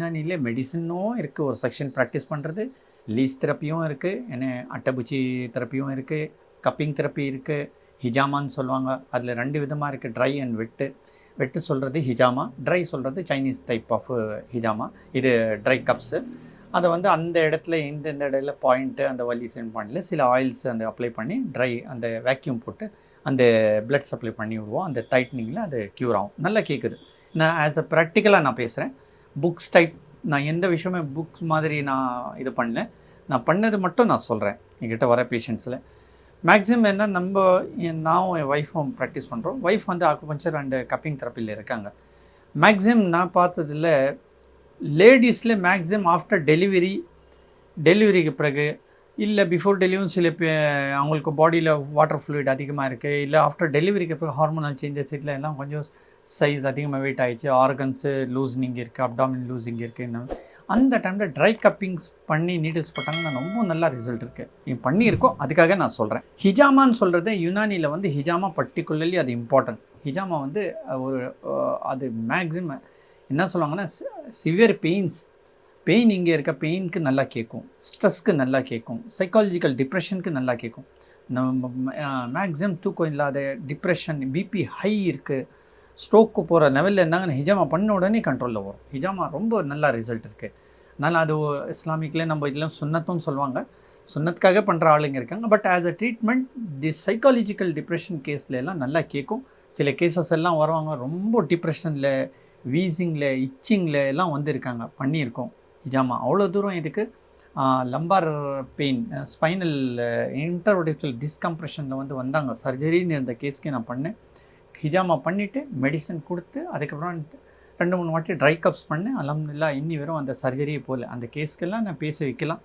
யுனானிலே மெடிசனும் இருக்குது ஒரு செக்ஷன் ப்ராக்டிஸ் பண்ணுறது லீஸ் தெரப்பியும் இருக்குது என்ன அட்டைப்பூச்சி தெரப்பியும் இருக்குது கப்பிங் தெரப்பி இருக்குது ஹிஜாமான்னு சொல்லுவாங்க. அதில் ரெண்டு விதமாக இருக்குது ட்ரை அண்ட் வெட்டு வெட்டு சொல்கிறது ஹிஜாமா ட்ரை சொல்கிறது சைனீஸ் டைப் ஆஃப் ஹிஜாமா இது ட்ரை கப்ஸு அதை வந்து அந்த இடத்துல எந்தெந்த இடத்துல பாயிண்ட்டு அந்த வலி சென்ட் பண்ணல. சில ஆயில்ஸ் அந்த அப்ளை பண்ணி ட்ரை அந்த வேக்யூம் போட்டு அந்த பிளட் சப்ளை பண்ணி விடுவோம். அந்த டைட்னிங்கில் அது க்யூர் ஆகும். நல்லா கேட்குது நான் ஆஸ் அ ப்ராக்டிக்கலாக நான் பேசுகிறேன் புக்ஸ் டைப் நான் எந்த விஷயமே புக்ஸ் மாதிரி நான் இது பண்ணல. நான் பண்ணது மட்டும் நான் சொல்கிறேன் என்கிட்ட வர பேஷண்ட்ஸில் மேக்ஸிமம் என்ன நம்ம என் நானும் என் ஒய்ஃபும் ப்ராக்டிஸ் பண்ணுறோம் ஒய்ஃப் வந்து ஆக்குபஞ்சர் அண்டு கப்பிங் தெரப்பியில் இருக்காங்க. மேக்ஸிமம் நான் பார்த்ததுல லேடிஸில் மேக்ஸிமம் ஆஃப்டர் டெலிவரி டெலிவரிக்கு பிறகு இல்லை பிஃபோர் டெலிவரியும் சில பே அவங்களுக்கு பாடியில் வாட்டர் ஃப்ளூயிட் அதிகமாக இருக்குது இல்லை ஆஃப்டர் டெலிவரிக்கு பிறகு ஹார்மோனல் சேஞ்சஸ் இதில் எல்லாம் கொஞ்சம் சைஸ் அதிகமாக வெயிட் ஆகிடுச்சு ஆர்கன்ஸு லூஸ்னிங் இருக்குது அப்டாமின் லூசிங் இருக்குது அந்த டைமில் ட்ரை கப்பிங்ஸ் பண்ணி நீடில்ஸ் போட்டாங்கன்னா ரொம்ப நல்லா ரிசல்ட் இருக்குது நீ பண்ணியிருக்கோம் அதுக்காக நான் சொல்கிறேன் ஹிஜாமான்னு சொல்கிறது யுனானியில் வந்து ஹிஜாமா பர்டிகுலர்லி அது இம்பார்ட்டன்ட் ஹிஜாமா வந்து ஒரு அது மேக்ஸிமம் என்ன சொல்லுவாங்கன்னா சிவியர் பெயின்ஸ் பெயின் இங்கே இருக்க பெயினுக்கு நல்லா கேட்கும் ஸ்ட்ரெஸ்க்கு நல்லா கேட்கும் சைக்காலஜிக்கல் டிப்ரெஷனுக்கு நல்லா கேட்கும் நம்ம மேக்ஸிமம் தூக்கம் இல்லாத டிப்ரெஷன் பிபி ஹை இருக்குது ஸ்ட்ரோக்கு போகிற லெவலில் இருந்தாங்கன்னு ஹிஜாமா பண்ண உடனே கண்ட்ரோலில் வரும். ஹிஜாமா ரொம்ப நல்லா ரிசல்ட் இருக்குது அதனால் அது இஸ்லாமிக்கிலே நம்ம இதெல்லாம் சுண்ணத்தும் சொல்லுவாங்க. சுண்ணத்துக்காக பண்ணுற ஆளுங்க இருக்காங்க. But as a treatment the psychological depression கேஸில் எல்லாம் நல்லா கேட்கும் சில கேசஸ் எல்லாம் வருவாங்க ரொம்ப டிப்ரெஷனில் வீசிங்கில் இச்சிங்கில் எல்லாம் வந்திருக்காங்க. பண்ணியிருக்கோம். ஹிஜாமா அவ்வளோ தூரம் இதுக்கு லம்பார் பெயின் ஸ்பைனல் இன்டர்வடிஃபல் டிஸ்கம்ப்ரெஷனில் வந்து வந்தாங்க. சர்ஜரின்னு இருந்த கேஸ்க்கு நான் பண்ணேன். ஹிஜாமா பண்ணிவிட்டு மெடிசன் கொடுத்து அதுக்கப்புறம் ரெண்டு மூணு வாட்டி ட்ரை கப்ஸ் பண்ணேன் அலமதுல்லா இன்னி வரும் அந்த சர்ஜரியே போகல அந்த கேஸ்க்கெல்லாம் நான் பேச வைக்கலாம்.